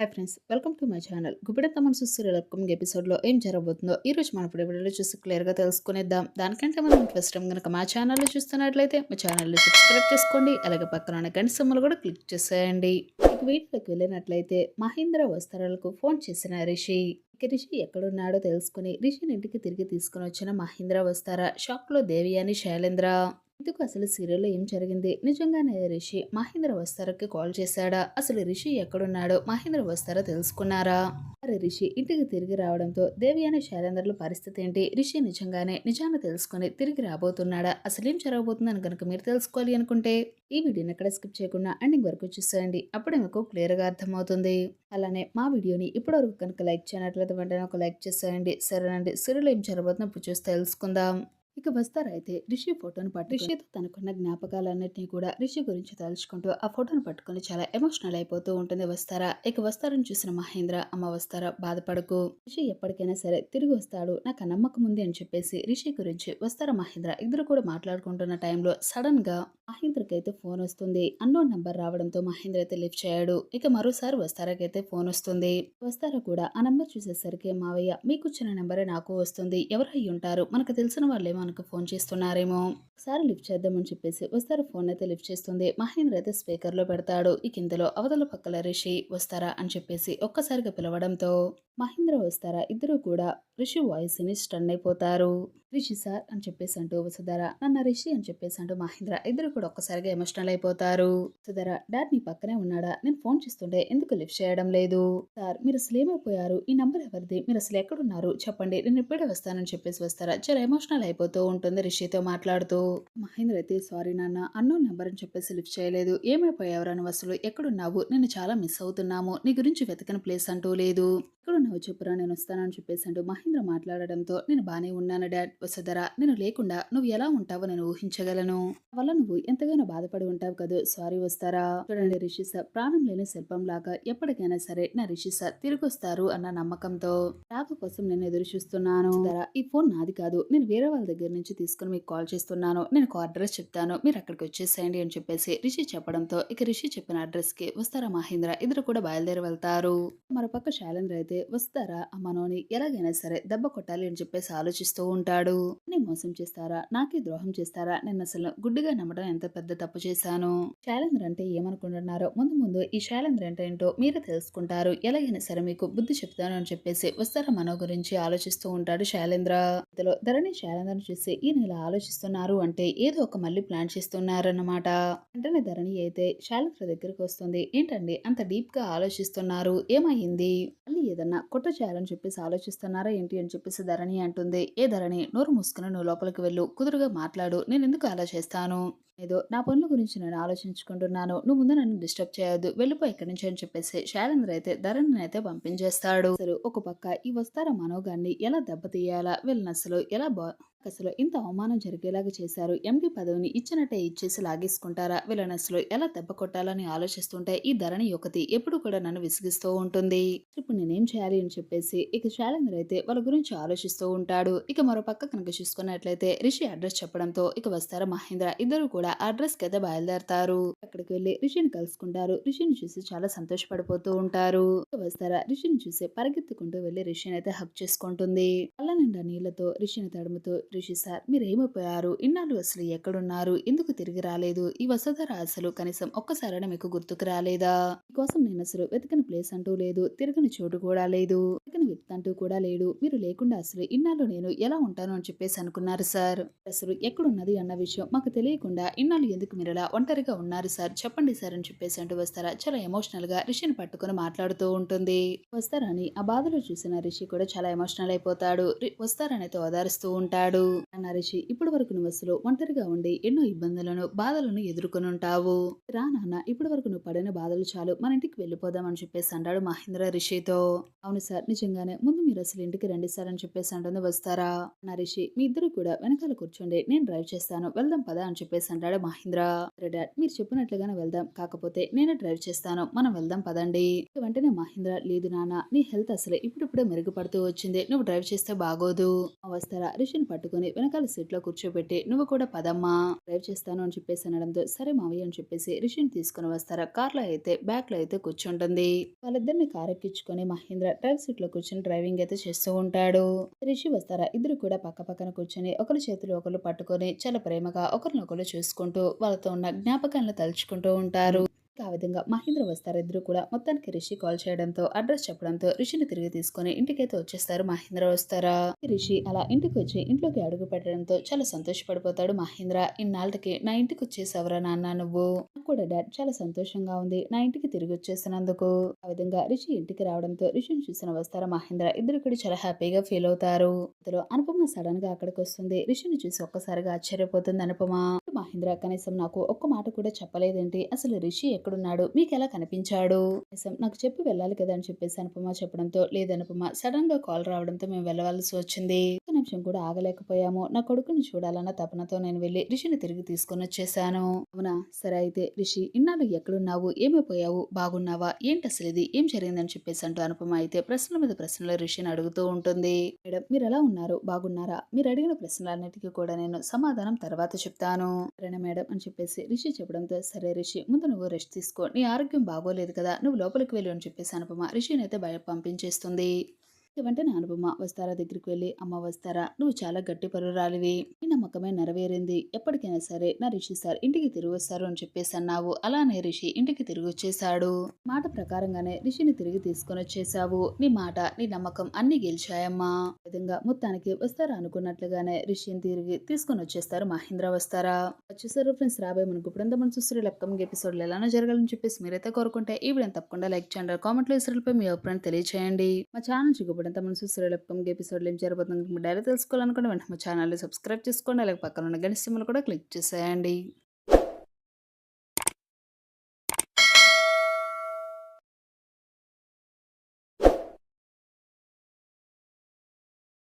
Hi friends welcome to my channel. గుబిడంత మనసు serial upcoming ఎపిసోడ్లో ఏం జరగబోతుందో ఈ రోజు మన ఇప్పుడు వీడియోలో చూసి క్లియర్గా తెలుసుకునేద్దాం. దానికంటే మనం ఫస్ట్ కనుక మా ఛానల్లో చూస్తున్నట్లయితే మా ఛానల్ని సబ్స్క్రైబ్ చేసుకోండి అలాగే పక్కన ఉన్న గంట సొమ్మలు కూడా క్లిక్ చేసేయండి. ఇక వీటిలోకి వెళ్ళినట్లయితే మహేంద్ర వస్త్రాలకు ఫోన్ చేసిన రిషి. ఇక రిషి ఎక్కడున్నాడో తెలుసుకుని రిషిని ఇంటికి తిరిగి తీసుకుని వచ్చిన మహేంద్ర వస్తారా షాక్లో దేవి అని శైలేంద్ర. ఇందుకు అసలు సీరియల్లో ఏం జరిగింది? నిజంగానే రిషి మహేంద్ర వస్తారకి కాల్ చేశాడా? అసలు రిషి ఎక్కడున్నాడో మహేంద్ర వస్తారా తెలుసుకున్నారా? మరి రిషి ఇంటికి తిరిగి రావడంతో దేవి అనే శైలేంద్రుల పరిస్థితి ఏంటి? రిషి నిజంగానే నిజాన్ని తెలుసుకుని తిరిగి రాబోతున్నాడా? అసలు ఏం జరగబోతుందని కనుక మీరు తెలుసుకోవాలి అనుకుంటే ఈ వీడియోని ఎక్కడ స్కిప్ చేయకుండా ఎండింగ్ వరకు చూసేయండి. అప్పుడే మీకు క్లియర్గా అర్థమవుతుంది. అలానే మా వీడియోని ఇప్పటివరకు కనుక లైక్ చేయనట్లయితే వెంటనే ఒక లైక్ చేసేయండి. సరేనండి సీరియల్ ఏం జరగబోతుందో ఇప్పుడు చూసి తెలుసుకుందాం. ఇక వస్తారైతే రిషి ఫోటోను పట్టు రిషితో తనకున్న జ్ఞాపకాలన్నింటినీ కూడా రిషి గురించి తలుచుకుంటూ ఆ ఫోటోను పట్టుకొని చాలా ఎమోషనల్ అయిపోతూ ఉంటుంది. వస్తారా? ఇక వస్తారని చూసిన మహేంద్ర అమ్మ వస్తారా? బాధపడకు. రిషి ఎప్పటికైనా సరే తిరిగి వస్తాడు. నాకు నమ్మకం ఉంది అని చెప్పేసి రిషి గురించి వస్తారా మహేంద్ర? ఇద్దరు కూడా మాట్లాడుకుంటున్న టైంలో సడన్గా మహేంద్రకి అయితే ఫోన్ వస్తుంది. అన్నోన్ నంబర్ రావడంతో మహేంద్ర అయితే లిఫ్ట్ చేయడు. ఇక మరోసారి వస్తారాకైతే ఫోన్ వస్తుంది. వస్తారా కూడా ఆ నంబర్ చూసేసరికి మావయ్య మీకు వచ్చిన నంబరే నాకు వస్తుంది. ఎవరు అయి ఉంటారు? మనకు తెలిసిన వాళ్ళు మనకు ఫోన్ చేస్తున్నారేమో. ఒకసారి లిఫ్ట్ చేద్దామని చెప్పేసి వస్తారు. ఫోన్ అయితే లిఫ్ట్ చేస్తుంది. మహేంద్ర అయితే స్పీకర్లో పెడతాడు. ఈ కిందలో అవతల పక్కల రిషి వస్తారా అని చెప్పేసి ఒక్కసారిగా పిలవడంతో మహేంద్ర వస్తారా? ఇద్దరు కూడా రిషి వాయిస్ని స్టన్ అయిపోతారు. రిషి సార్ అని చెప్పేసి అంటూ వసుధర నన్న రిషి అని చెప్పేసి అంటూ మహేంద్ర ఇద్దరు కూడా ఒక్కసారిగా ఎమోషనల్ అయిపోతారు. వసుధర డాడ్ నీ పక్కనే ఉన్నాడా? నేను ఫోన్ చేస్తుంటే ఎందుకు లిఫ్ట్ చేయడం లేదు? సార్ మీరు అసలు ఏమైపోయారు? ఈ నంబర్ ఎవరిది? మీరు అసలు ఎక్కడున్నారు? చెప్పండి నేను ఇప్పుడే వస్తానని చెప్పేసి వస్తారా చాలా ఎమోషనల్ అయిపోతూ ఉంటుంది రిషితో మాట్లాడుతూ. మహేంద్ర అయితే సారీ నాన్న అన్నో నెంబర్ అని చెప్పేసి లిఫ్ట్ చేయలేదు. ఏమైపోయావు నువ్వు అసలు? ఎక్కడున్నావు? నేను చాలా మిస్ అవుతున్నాము. నీ గురించి వెతకని ప్లేస్ అంటూ లేదు. నువ్వు చెప్పురా నేను వస్తానని చెప్పేసి అంటూ మహేంద్ర మాట్లాడడంతో నేను బానే ఉన్నాను డాడ్ వసుధర నేను లేకుండా నువ్వు ఎలా ఉంటావో నేను ఊహించగలను. వల్ల నువ్వు ఎంతగానో బాధపడి ఉంటావు కదా సారీ వస్తారా? చూడండి రిషి సార్ ప్రాణం లేని శిల్పం లాగా ఎప్పటికైనా సరే నా రిషి సార్ తిరిగి వస్తారు అన్న నమ్మకంతో. రాక కోసం నేను ఎదురు చూస్తున్నాను. ఈ ఫోన్ నాది కాదు. నేను వేరే వాళ్ళ దగ్గర నుంచి తీసుకుని మీకు కాల్ చేస్తున్నాను. నేను ఒక అడ్రస్ చెప్తాను. మీరు అక్కడికి వచ్చేసేయండి అని చెప్పేసి రిషి చెప్పడంతో ఇక రిషి చెప్పిన అడ్రస్కి వస్తారా మహేంద్ర? ఇద్దరు కూడా బయలుదేరి వెళ్తారు. మరోపక్క శైలేంద్ర అయితే వస్తారా? ఆ మనోని ఎలాగైనా సరే దెబ్బ కొట్టాలి అని చెప్పేసి ఆలోచిస్తూ ఉంటాడు. నేను మోసం చేస్తారా? నాకే ద్రోహం చేస్తారా? నేను అసలు గుడ్డిగా నమ్మడం ఎంత పెద్ద తప్పు చేశాను? శైలేంద్ర అంటే ఏమనుకుంటున్నారో ముందు ముందు ఈ శైలేంద్ర అంటే ఏంటో మీరే తెలుసుకుంటారు. ఎలాగైనా సరే మీకు బుద్ధి చెప్తాను అని చెప్పేసి వస్తారా మనో గురించి ఆలోచిస్తూ ఉంటాడు శైలేంద్ర. ఇంతలో ధరణి శైలేంద్రను చూసి ఈయన ఇలా ఆలోచిస్తున్నారు అంటే ఏదో ఒక మళ్ళీ ప్లాన్ చేస్తున్నారన్నమాట. వెంటనే ధరణి అయితే శైలేంద్ర దగ్గరికి వస్తుంది. ఏంటండి? అంత డీప్గా ఆలోచిస్తున్నారు. ఏమైంది? మళ్ళీ ఏదన్నా కుట్ర చేయాలని చెప్పేసి ఆలోచిస్తున్నారా ఏంటి అని చెప్పేసి ధరణి అంటుంది. ఏ ధరణి నోరు మూసుకుని నువ్వు లోపలికి వెళ్ళు. కుదురుగా మాట్లాడు. నేను ఎందుకు అలా చేస్తాను? ఏదో నా పనుల గురించి నేను ఆలోచించుకుంటున్నాను. నువ్వు ముందు నన్ను డిస్టర్బ్ చేయొద్దు. వెళ్ళిపో ఇక్కడి నుంచి అని చెప్పేసి శైలేంద్ర అయితే ధరణిని అయితే పంపించేస్తాడు. అసలు ఒక పక్క ఈ వస్తార మనోగాన్ని ఎలా దెబ్బతీయాలా? వీళ్ళని అసలు ఎలా బా అసలు ఇంత అవమానం జరిగేలాగా చేశారు. ఎంపీ పదవిని ఇచ్చినట్టే ఇచ్చేసి లాగేసుకుంటారా? వీళ్ళని అసలు ఎలా దెబ్బ కొట్టాలని ఆలోచిస్తుంటే ఈ ధరణి ఒకటి ఎప్పుడు కూడా నన్ను విసిగిస్తూ ఉంటుంది. ఇప్పుడు నేనేం చేయాలి అని చెప్పేసి ఇక శాలేంద్ర అయితే వాళ్ళ గురించి ఆలోచిస్తూ ఉంటాడు. ఇక మరో పక్క కనుక చూసుకున్నట్లయితే రిషి అడ్రస్ చెప్పడంతో ఇక వస్తారా మహేంద్ర? ఇద్దరు కూడా అడ్రస్కి అయితే బయలుదేరతారు. అక్కడికి వెళ్ళి రిషిని కలుసుకుంటారు. రిషిని చూసి చాలా సంతోషపడిపోతూ ఉంటారు. వస్తారా? రిషిని చూసి పరిగెత్తుకుంటూ వెళ్ళి రిషిని అయితే హక్ చేసుకుంటుంది. అల్ల నిండా నీళ్ళతో రిషిని తడుముతూ రిషి సార్ మీరేమైపోయారు? ఇన్నాళ్ళు అసలు ఎక్కడున్నారు? ఎందుకు తిరిగి రాలేదు? ఈ వసుధర అసలు కనీసం ఒక్కసారైనా మీకు గుర్తుకు రాలేదా? మీకోసం నేను అసలు వెతకని ప్లేస్ అంటూ లేదు. తిరగని చోటు కూడా లేదు. వెతకని వ్యక్తి అంటూ కూడా లేడు. మీరు లేకుండా అసలు ఇన్నాళ్ళు నేను ఎలా ఉంటాను అని చెప్పేసి అనుకున్నారు సార్. అసలు ఎక్కడున్నది అన్న విషయం మాకు తెలియకుండా ఇన్నాళ్ళు ఎందుకు మీరు ఇలా ఒంటరిగా ఉన్నారు సార్? చెప్పండి సార్ అని చెప్పేసి అంటూ వస్తారా చాలా ఎమోషనల్గా రిషిని పట్టుకొని మాట్లాడుతూ ఉంటుంది. వస్తారని ఆ బాధలో చూసిన రిషి కూడా చాలా ఎమోషనల్ అయిపోతాడు. వస్తారనైతే అయితే ఓదారుస్తూ ఉంటాడు. అన్న రిషి ఇప్పటి వరకు నువ్వు అసలు ఒంటరిగా ఉండి ఎన్నో ఇబ్బందులను బాధలను ఎదుర్కొని ఉంటావు. రా నాన్న ఇప్పటి వరకు నువ్వు పడిన బాధలు చాలు మన ఇంటికి వెళ్ళిపోదాం అని చెప్పేసి అంటాడు మహేంద్ర రిషితో. అవును సార్ నిజంగానే. ముందు మీరు అసలు ఇంటికి రండి సార్ అని చెప్పేసి అంటుంది వస్తారా? నరేషి మీ ఇద్దరు కూడా వెనకాల కూర్చోండి నేను డ్రైవ్ చేస్తాను వెళ్దాం పదా అని చెప్పేసి అంటాడు మహేంద్ర. డాడ్ మీరు చెప్పినట్లుగానే వెళ్దాం కాకపోతే నేనే డ్రైవ్ చేస్తాను మనం వెళ్దాం పదండి. వెంటనే మహేంద్ర లేదు నాన్న నీ హెల్త్ అసలే ఇప్పుడిప్పుడే మెరుగుపడుతూ వచ్చింది నువ్వు డ్రైవ్ చేస్తే బాగోదు. వస్తారా? రిషిని పట్టు పట్టుకుని వెనకాల సీట్లో కూర్చోబెట్టి నువ్వు కూడా పదమ్మా డ్రైవ్ చేస్తాను అని చెప్పేసి అనడంతో సరే మావయ్య అని చెప్పేసి రిషిని తీసుకుని వస్తారా. కార్లో అయితే బ్యాక్లో అయితే కూర్చుంటుంది. వాళ్ళిద్దరిని కార్ ఎక్కించుకొని మహేంద్ర డ్రైవ్ సీట్లో కూర్చొని డ్రైవింగ్ అయితే చేస్తూ ఉంటాడు. రిషి వస్తారా? ఇద్దరు కూడా పక్క పక్కన కూర్చొని ఒకరి చేతులు ఒకరు పట్టుకొని చాలా ప్రేమగా ఒకరినొకరు చూసుకుంటూ వాళ్ళతో ఉన్న జ్ఞాపకాలను తలుచుకుంటూ ఉంటారు. ఆ విధంగా మహేంద్ర వస్తారు. ఇద్దరు కూడా మొత్తానికి రిషి కాల్ చేయడంతో అడ్రస్ చెప్పడంతో రిషిని తిరిగి తీసుకొని ఇంటికైతే వచ్చేస్తారు. మహేంద్ర వస్తారా? రిషి అలా ఇంటికి వచ్చి ఇంట్లోకి అడుగు పెట్టడంతో చాలా సంతోషపడిపోతాడు మహేంద్ర. ఇన్నాళ్ళకి నా ఇంటికి వచ్చేసావురా నాన్న నువ్వు? నాకు కూడా డాడ్ చాలా సంతోషంగా ఉంది. నా ఇంటికి తిరిగి వచ్చేసినందుకు. ఆ విధంగా రిషి ఇంటికి రావడంతో రిషిని చూసిన వస్తారా మహేంద్ర. ఇద్దరు కూడా చాలా హ్యాపీగా ఫీల్ అవుతారు. ఇంతలో అనుపమ సడన్గా అక్కడికి వస్తుంది. రిషిని చూసి ఒక్కసారిగా ఆశ్చర్యపోతుంది అనుపమ. మహేంద్ర కనీసం నాకు ఒక్క మాట కూడా చెప్పలేదేంటి? అసలు రిషి ఎక్కడున్నాడు? మీకు ఎలా కనిపించాడు? కనీసం నాకు చెప్పి వెళ్ళాలి కదా అని చెప్పేసి అనుపమ చెప్పడంతో లేదనుపమ సడన్గా కాల్ రావడంతో మేము వెళ్ళవలసి వచ్చింది. ఒక్క నిమిషం కూడా ఆగలేకపోయాము. నా కొడుకుని చూడాలన్న తపనతో నేను వెళ్ళి రిషిని తిరిగి తీసుకొని వచ్చేసాను. అవునా? సరే అయితే రిషి ఇన్నాళ్ళు ఎక్కడున్నావు? ఏమైపోయావు? బాగున్నావా? ఏంటి అసలు ఇది? ఏం జరిగిందని చెప్పేసి అంటూ అనుపమ అయితే ప్రశ్నల మీద ప్రశ్నలు రిషిని అడుగుతూ ఉంటుంది. మేడం మీరు ఎలా ఉన్నారు? బాగున్నారా? మీరు అడిగిన ప్రశ్నలన్నిటికీ కూడా నేను సమాధానం తర్వాత చెప్తాను. రేణ మేడం అని చెప్పేసి రిషి చెప్పడంతో సరే రిషి ముందు నువ్వు రెస్ట్ తీసుకో. నీ ఆరోగ్యం బాగోలేదు కదా నువ్వు లోపలికి వెళ్ళు అని చెప్పేసి అనుపమ రిషిని అయితే బయట పంపించేస్తుంది. వెంటనే అనుపమ వస్తారా దగ్గరికి వెళ్ళి అమ్మ వస్తారా నువ్వు చాలా గట్టి పరురాలివి. నీ నమ్మకమే నెరవేరింది. ఎప్పటికైనా సరే నా రిషి సార్ ఇంటికి తిరిగి వస్తారు అని చెప్పేసి అన్నావు. అలానే రిషి ఇంటికి తిరిగి వచ్చేసాడు మాట ప్రకారంగానే రిషిని తిరిగి తీసుకొని వచ్చేసావు నీ మాట నీ నమ్మకం అన్ని గెలిచాయమ్మా. విధంగా మొత్తానికి వస్తారా అనుకున్నట్లుగానే రిషిని తిరిగి తీసుకొని వచ్చేస్తారు మహేంద్ర వస్తారా. వచ్చేసారు ఫ్రెండ్స్ రాబోయే మనకు ఇప్పుడు మనం చూస్తారు అప్కమింగ్ ఎపిసోడ్లు ఎలానో జరగాలని చెప్పేసి మీరైతే కోరుకుంటే ఈ వీడియో తప్పకుండా లైక్ చేయండి. కామెంట్లో ఇసరలపై మీ అభిప్రాయం తెలియచేయండి. మా ఛానల్ చూపడంతా మన చూస్తారు అప్కమింగ్ ఎపిసోడ్లు ఏం జరగబోతుంది డైరెక్ట్ తెలుసుకోవాలనుకుంటే వెంటనే మా ఛానల్ని సబ్స్క్రైబ్ చేసుకోండి. అలాగే పక్కన ఉన్న గణిత కూడా క్లిక్ చేసేయండి.